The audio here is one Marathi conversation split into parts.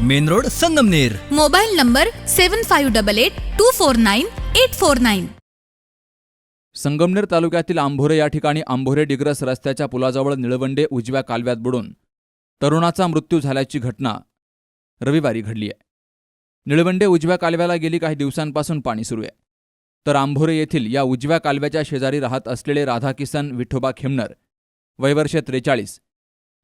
Main road Sangamner. Mobile number seven five double eight two four nine eight four nine Sangamner तालुक्यातील आंभोरे या ठिकाणी आंभोरे डिग्रस रस्त्याच्या पुलाजवळ निळवंडे उजव्या कालव्यात बुडून तरुणाचा मृत्यू झाल्याची घटना रविवारी घडली आहे. निळवंडे उजव्या कालव्याला गेली काही दिवसांपासून पाणी सुरू आहे. तर आंभोरे येथील या उजव्या कालव्याच्या शेजारी राहत असलेले राधाकिसन विठोबा खेमनर वयवर्ष त्रेचाळीस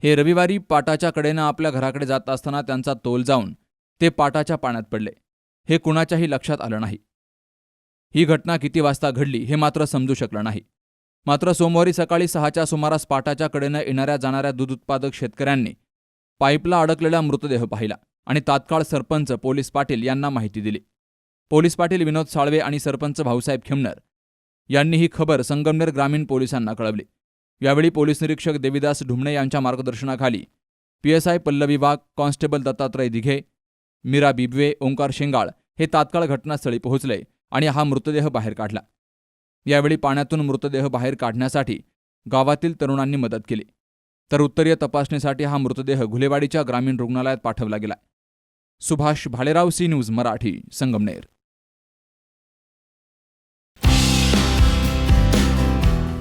हे रविवारी पाटाच्या कडेनं आपल्या घराकडे जात असताना त्यांचा तोल जाऊन ते पाटाच्या पाण्यात पडले. हे कुणाच्याही लक्षात आलं नाही. ही घटना किती वाजता घडली हे मात्र समजू शकलं नाही. मात्र सोमवारी सकाळी सहाच्या सुमारास पाटाच्या कडेनं येणाऱ्या जाणाऱ्या दूध उत्पादक शेतकऱ्यांनी पाईपला अडकलेला मृतदेह पाहिला आणि तात्काळ सरपंच पोलीस पाटील यांना माहिती दिली. पोलीस पाटील विनोद साळवे आणि सरपंच भाऊसाहेब खेमनर यांनी ही खबर संगमनेर ग्रामीण पोलिसांना कळवली. यावेळी पोलीस निरीक्षक देविदास ढुमणे यांच्या मार्गदर्शनाखाली पीएसआय पल्लवी वाघ कॉन्स्टेबल दत्तात्रय दिघे मीरा बिबवे ओंकार शेंगाळ हे तात्काळ घटनास्थळी पोहोचले आणि हा मृतदेह बाहेर काढला. यावेळी पाण्यातून मृतदेह बाहेर काढण्यासाठी गावातील तरुणांनी मदत केली. तर उत्तरीय तपासणीसाठी हा मृतदेह घुलेवाडीच्या ग्रामीण रुग्णालयात पाठवला गेला. Subhash Bhalerao C news Marathi Sangamner.